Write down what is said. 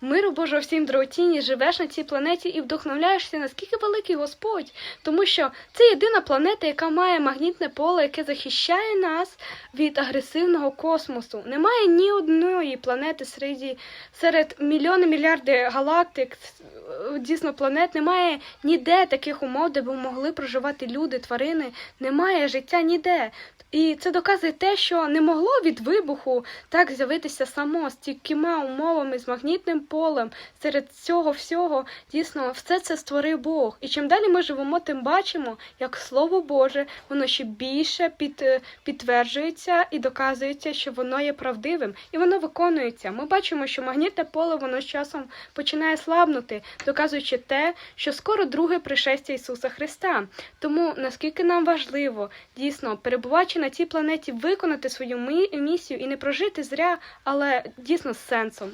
Миру Божого всім дорогоцінні, живеш на цій планеті і вдохновляєшся, наскільки великий Господь, тому що це єдина планета, яка має магнітне поле, яке захищає нас від агресивного космосу. Немає ні одної планети серед, серед мільйони мільярди галактик, е, дійсно планет, немає ніде таких умов, де б могли проживати люди, тварини. Немає життя ніде. І це доказує те, що не могло від вибуху так з'явитися само з тількома умовами, з магнітним полем. Серед цього всього дійсно все це створив Бог. І чим далі ми живемо, тим бачимо, як Слово Боже, воно ще більше під, е, підтверджується і доказується, що воно є правдивим, і воно виконується. Ми бачимо, що магнітне поле воно з часом починає слабнути, доказуючи те, що скоро друге пришестя Ісуса Христа. Тому наскільки нам важливо дійсно перебуваючи на цій планеті, виконати свою місію і не прожити зря, але дійсно з сенсом.